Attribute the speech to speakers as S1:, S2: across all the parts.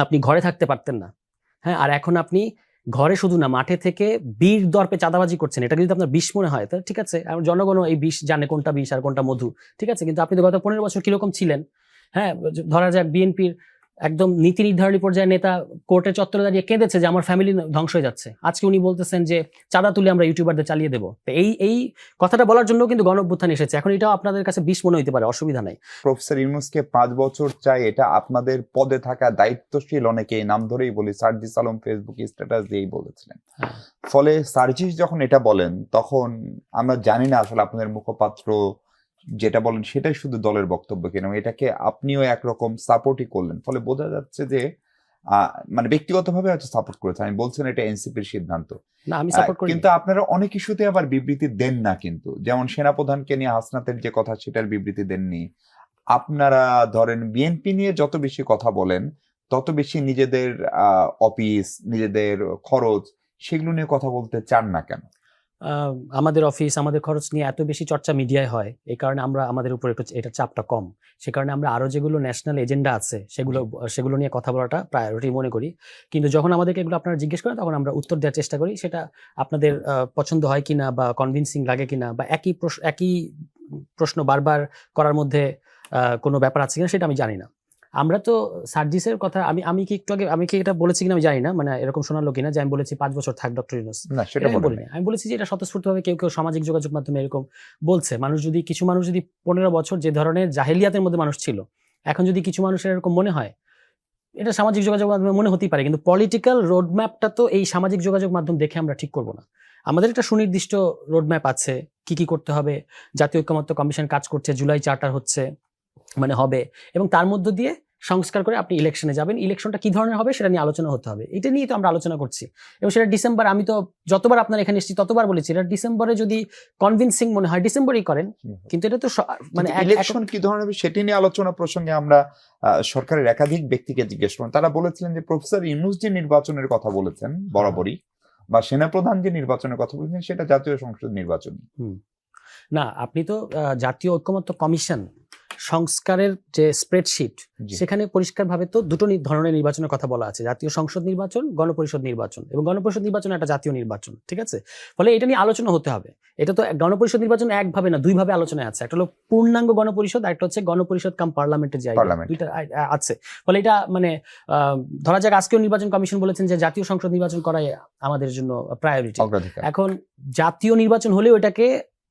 S1: আপনি ঘরে থাকতে পারতেন না। হ্যাঁ আর এখন আপনি ঘরে শুধু না, মাঠে থেকে বীর দর্পে চাঁদাবাজি করছেন। এটা যদি আপনার বিষ মনে হয় তাহলে ঠিক আছে। আর জনগণও এই বিষ জানে কোনটা বিষ আর কোনটা মধু। ঠিক আছে? কিন্তু আপনি তো গত পনেরো বছর কীরকম ছিলেন। হ্যাঁ ধরা যাক বিএনপির একদম নীতি নির্ধারণী পর্যায়ে নেতা কোর্টে চত্বরে দাঁড়িয়ে কেঁদেছে যে আমার ফ্যামিলি ধ্বংস হয়ে যাচ্ছে। আজকে উনি বলতেছেন যে চাঁদা তুলে আমরা ইউটিউবারদের চালিয়ে দেবো। তো এই এই কথাটা বলার জন্য কিন্তু গণ অভ্যুত্থান এসেছে। এখন এটাও আপনাদের কাছে বিষ মনে হইতে পারে অসুবিধা নাই।
S2: প্রফেসর ইউনুসকে পাঁচ বছর চাই এটা আপনাদের পদে থাকা দায়িত্বশীল অনেকে নাম ধরেই বলি সার্জিস আলম ফেসবুক স্ট্যাটাস দিয়েই বলেছিলেন।
S1: হ্যাঁ।
S2: ফলে সার্জিস যখন এটা বলেন তখন আমরা জানি না আসলে আপনাদের মুখপাত্র যেটা বলেন সেটাই শুধু দলের বক্তব্য কিনা এটাকে আপনিও একরকম সাপোর্টই করলেন। ফলে বোঝা যাচ্ছে যে মানে ব্যক্তিগতভাবে হয়তো সাপোর্ট করেছেন। আমি বলছেন এটা এনসিপির সিদ্ধান্ত।
S1: না আমি সাপোর্ট করি
S2: কিন্তু আপনারা অনেক ইস্যুতে আবার বিবৃতি দেন না কিন্তু। যেমন সেনাপ্রধানকে নিয়ে হাসনাতের যে কথা সেটার বিবৃতি দেননি। আপনারা ধরেন বিএনপি নিয়ে যত বেশি কথা বলেন তত বেশি নিজেদের আহ, অফিস নিজেদের খরচ সেগুলো নিয়ে কথা বলতে চান না কেন?
S1: আমাদের অফিস আমাদের খরচ নিয়ে এত বেশি চর্চা মিডিয়ায় হয় এই কারণে আমরা আমাদের উপর একটু এটা চাপটা কম। সে কারণে আমরা আরও যেগুলো ন্যাশনাল এজেন্ডা আছে সেগুলো সেগুলো নিয়ে কথা বলাটা প্রায়োরিটি মনে করি। কিন্তু যখন আমাদেরকে এগুলো আপনারা জিজ্ঞেস করেন তখন আমরা উত্তর দেওয়ার চেষ্টা করি সেটা আপনাদের পছন্দ হয় কিনা বা কনভিনসিং লাগে কিনা বা একই প্রশ্ন একই প্রশ্ন বারবার করার মধ্যে কোনো ব্যাপার আছে কিনা সেটা আমি জানি না। আমরা তো সার্জিসের কথা আমি আমি কি একটু আগে আমি কি এটা বলেছি কিনা আমি জানি না মানে এরকম শোনালো কিনা যে আমি বলেছি পাঁচ বছর থাক ডক্টর ইউনুস।
S2: বলিনি।
S1: আমি বলেছি যে এটা স্বতঃস্ফূর্তভাবে কেউ কেউ সামাজিক যোগাযোগ মাধ্যমে এরকম বলছে। মানুষ যদি কিছু মানুষ যদি পনেরো বছর যে ধরনের জাহেলিয়াতের মধ্যে মানুষ ছিল এখন যদি কিছু মানুষের এরকম মনে হয় এটা সামাজিক যোগাযোগ মাধ্যমে মনে হতেই পারে কিন্তু পলিটিক্যাল রোডম্যাপটা তো এই সামাজিক যোগাযোগ মাধ্যম দেখে আমরা ঠিক করব না। আমাদের একটা সুনির্দিষ্ট রোডম্যাপ আছে কি কি করতে হবে জাতীয় ঐক্যমত্য কমিশন কাজ করছে জুলাই চার্টার হচ্ছে মানে হবে। এবং তার মধ্য দিয়ে সংস্কার করে আপনি ইলেকশনে যাবেন। ইলেকশনটা কি ধরনের হবে সেটা নিয়ে আলোচনা হতে হবে। এটা নিয়ে তো আমরা আলোচনা করছি। এবং সেটা ডিসেম্বর আমি তো যতবার আপনার এখানে এসেছি ততবার বলেছি এটা ডিসেম্বরে যদি কনভিনসিং মনে হয় ডিসেম্বরই করেন। কিন্তু এটা তো মানে
S2: ইলেকশন কি ধরনের হবে সেটি নিয়ে আলোচনা প্রসঙ্গে আমরা সরকারের একাধিক ব্যক্তিকে জিজ্ঞেস করলাম। তারা বলেছিলেন যে প্রফেসর ইউনুস যে নির্বাচনের কথা বলেছেন বরাবরই বা সেনাপ্রধান যে নির্বাচনের কথা বলেছেন সেটা জাতীয় সংসদ নির্বাচন
S1: না আপনি তো জাতীয় ঐক্যমত্য কমিশন সংস্কারের যে স্প্রেডশিট। সেখানে পরিষ্কারভাবে তো দুটো ধরনের নির্বাচনের কথা বলা আছে। জাতীয় সংসদ নির্বাচন গণপরিষদ নির্বাচন এবং গণপরিষদ নির্বাচন একটা জাতীয় নির্বাচন ঠিক আছে? ফলে এটা নিয়ে আলোচনা হতে হবে। এটা তো গণপরিষদ নির্বাচন একভাবে না দুইভাবে আলোচনায় আছে। একটা হলো পূর্ণাঙ্গ গণপরিষদ আর একটা হচ্ছে গণপরিষদ কাম পার্লামেন্টের যে দুইটা আছে। ফলে এটা মানে আহ, ধরা যাক আজকেও নির্বাচন কমিশন বলেছেন যে জাতীয় সংসদ নির্বাচন করাই আমাদের জন্য প্রায়োরিটি এখন জাতীয় নির্বাচন হলেও এটাকে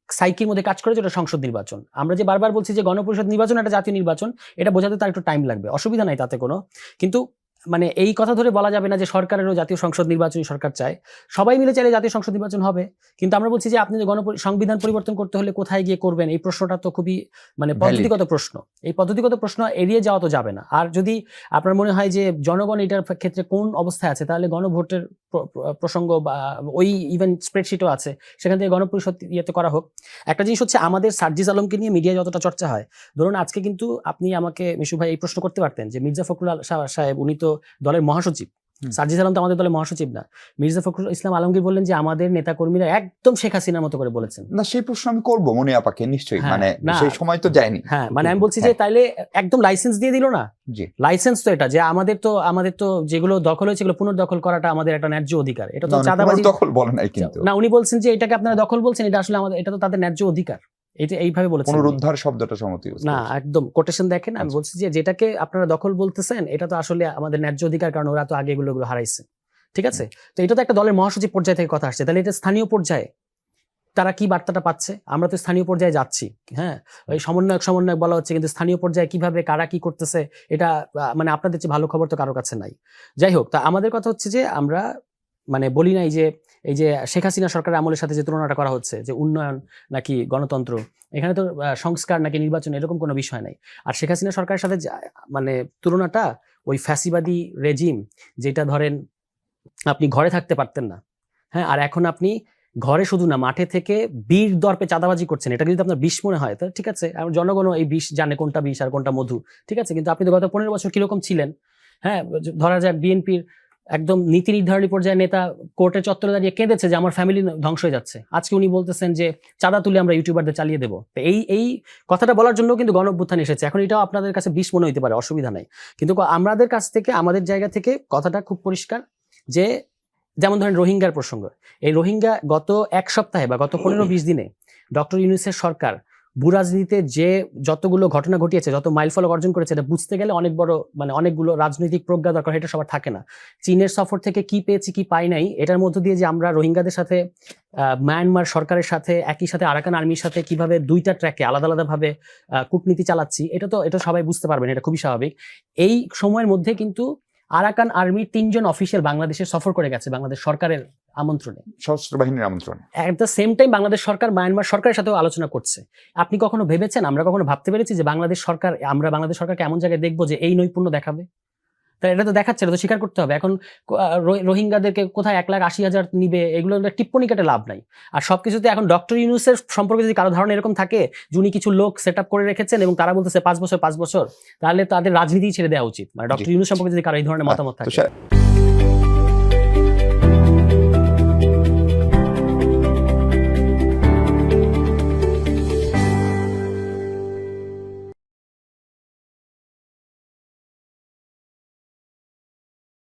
S1: সাইকির মধ্যে কাজ করে যেটা সংসদ নির্বাচন। আমরা যে বারবার বলছি যে গণপরিষদ নির্বাচন একটা জাতীয় নির্বাচন এটা বোঝাতে তার একটু টাইম লাগবে। অসুবিধা নাই তাতে কোনো। কিন্তু মানে এই কথা ধরে বলা যাবে না যে সরকারেরও জাতীয় সংসদ নির্বাচনই সরকার চায়। সবাই মিলে চাইলে জাতীয় সংসদ নির্বাচন হবে। কিন্তু আমরা বলছি যে আপনি যে গণ সংবিধান পরিবর্তন করতে হলে কোথায় গিয়ে করবেন এই প্রশ্নটা তো খুবই মানে পদ্ধতিগত প্রশ্ন। এই পদ্ধতিগত প্রশ্ন এড়িয়ে যাওয়া তো যাবে না। আর যদি আপনার মনে হয় যে জনগণ এটার ক্ষেত্রে কোন অবস্থায় আছে তাহলে গণভোটের প্রসঙ্গ বা ওই ইভেন স্প্রেডশিটও আছে, সেখান থেকে গণপরিষদ ইয়েতে করা হোক একটা জিনিস হচ্ছে আমাদের সার্জিস আলমকে নিয়ে মিডিয়া যতটা চর্চা হয়, ধরুন আজকে কিন্তু আপনি আমাকে মিশু ভাই এই প্রশ্ন করতে পারতেন যে মির্জা ফখরুল সাহেব উনি তো দলের মহাসচিব। সার্জিস আলম তো আমাদের দলের মহাসচিব না। মির্জা ফখরুল ইসলাম আলমগীর বললেন যে আমাদের নেতাকর্মীরা একদম শেখ হাসিনার মতো করে বলেছেন।
S2: না সেই প্রশ্ন আমি করব মনে আপাকে নিশ্চয়ই।
S1: হ্যাঁ,
S2: মানে সেই সময় তো যায়নি।
S1: হ্যাঁ মানে আমি বলছি যে তাইলে একদম লাইসেন্স দিয়ে দিল না?
S2: জি।
S1: লাইসেন্স তো এটা যে আমাদের তো আমাদের তো যেগুলো দখল হয়েছে সেগুলো পুনর্দখল করাটা আমাদের একটা ন্যায্য অধিকার। এটা তো চাঁদাবাজি
S2: দখল বলে নাই কিন্তু।
S1: না উনি বলছেন যে এটাকে আপনারা দখল বলছেন এটা আসলে আমাদের এটা তো তাদের ন্যায্য অধিকার। এটা এইভাবে বলেছেন।
S2: পুনরুদ্ধার শব্দটা সমত
S1: না একদম কোটেশন দেখেন আমি
S2: আচ্ছা।
S1: বলছি যে যেটাকে আপনারা দখল বলতেছেন এটা তো আসলে আমাদের ন্যায্য অধিকার কারণ ওরা তো আগে এগুলো হারাইছে। ঠিক আছে? তো এটা তো একটা দলের মহাসচিব পর্যায়ে থেকে কথা আসছে। তাহলে এটা স্থানীয় পর্যায়ে তারা কি বার্তাটা পাচ্ছে? আমরা তো স্থানীয় পর্যায়ে যাচ্ছি হ্যাঁ? ওই সমন্বয়ক সমন্বয়ক বলা হচ্ছে কিন্তু স্থানীয় পর্যায়ে কীভাবে কারা কি করতেছে এটা মানে আপনাদের চেয়ে ভালো খবর তো কারোর কাছে নাই। যাই হোক তা আমাদের কথা হচ্ছে যে আমরা মানে বলি নাই যে এই যে শেখ হাসিনা সরকারের আমলের সাথে যে তুলনাটা করা হচ্ছে, যে উন্নয়ন নাকি গণতন্ত্র, এখানে তো সংস্কার নাকি নির্বাচন এরকম কোনো বিষয় নাই। আর শেখ হাসিনা সরকারের সাথে মানে তুলনাটা ওই ফ্যাসিবাদী রেজিম, যেটা ধরেন আপনি ঘরে থাকতে পারতেন না হ্যাঁ আর এখন আপনি ঘরে শুধু না, মাঠে থেকে বীর দর্পে চাঁদাবাজি করছেন, এটা যদি আপনার বিষ মনে হয় তাহলে ঠিক আছে, আর জনগণও এই বিষ জানে কোনটা বিষ আর কোনটা মধু, ঠিক আছে, কিন্তু আপনি তো গত পনেরো বছর কীরকম ছিলেন হ্যাঁ ধরা যাক বিএনপির একদম নীতি নির্ধারণী পর্যায়ে নেতা কোর্টের চত্বরে দাঁড়িয়ে কেঁদেছে যে আমার ফ্যামিলি ধ্বংস হয়ে যাচ্ছে। আজকে উনি বলতেছেন যে চাঁদা তুলে আমরা ইউটিউবারদের চালিয়ে দেবো। তো এই এই কথাটা বলার জন্য কিন্তু গণ অভ্যুত্থান এসেছে। এখন এটাও আপনাদের কাছে বিষ মনে হতে পারে, অসুবিধা নাই। কিন্তু আমাদের কাছ থেকে, আমাদের জায়গা থেকে কথাটা খুব পরিষ্কার যে, যেমন ধরেন রোহিঙ্গার প্রসঙ্গ। এই রোহিঙ্গা গত এক সপ্তাহে বা গত পনেরো বিশ দিনে ডক্টর ইউনুসের সরকার ভূরাজনীতিতে যে যতগুলো ঘটনা ঘটিয়েছে, যত মাইলফলক অর্জন করেছে, এটা বুঝতে গেলে অনেক বড় মানে অনেকগুলো রাজনৈতিক প্রজ্ঞা দরকার এটা সবার থাকে না। চীনের সফর থেকে কি পেয়েছি, কি পাই নাই, এটার মধ্য দিয়ে যে আমরা রোহিঙ্গাদের সাথে মায়ানমার সরকারের সাথে, একই সাথে আরাকান আর্মির সাথে কীভাবে দুইটা ট্র্যাকে আলাদা আলাদাভাবে কূটনীতি চালাচ্ছি, এটা তো, এটা সবাই বুঝতে পারবেন, এটা খুবই স্বাভাবিক। এই সময়ের মধ্যে কিন্তু আরাকান আর্মির তিনজন অফিসিয়াল বাংলাদেশে সফর করে গেছে, বাংলাদেশ সরকারের আমন্ত্রণে।
S2: সশস্ত্র বাহিনীর আমন্ত্রণ।
S1: At the same time Bangladesh Sarkar Myanmar সরকারের সাথেও আলোচনা করছে। আপনি কখনো ভেবেছেন আমরা কখনো ভাবতে পেরেছি যে বাংলাদেশ সরকার আমরা বাংলাদেশ সরকারকে এমন জায়গায় দেখব যে এই নৈপুণ্য দেখাবে? তাই এটা তো দেখাচ্ছে এটা তো স্বীকার করতে হবে। এখন রোহিঙ্গাদেরকে কোথায় এক লাখ আশি হাজার নিবে এগুলো টিপ্পনি কেটে লাভ নাই। আর সবকিছুতে এখন ডক্টর ইউনুসের সম্পর্কে যদি কারও ধারণা এরকম থাকে যিনি কিছু লোক সেট আপ করে রেখেছেন এবং তারা বলতেছে পাঁচ বছর পাঁচ বছর তাহলে তাদের রাজনীতি ছেড়ে দেওয়া উচিত। মানে ডক্টর ইউনুস সম্পর্কে যদি কারও এই ধরনের মতামত থাকে।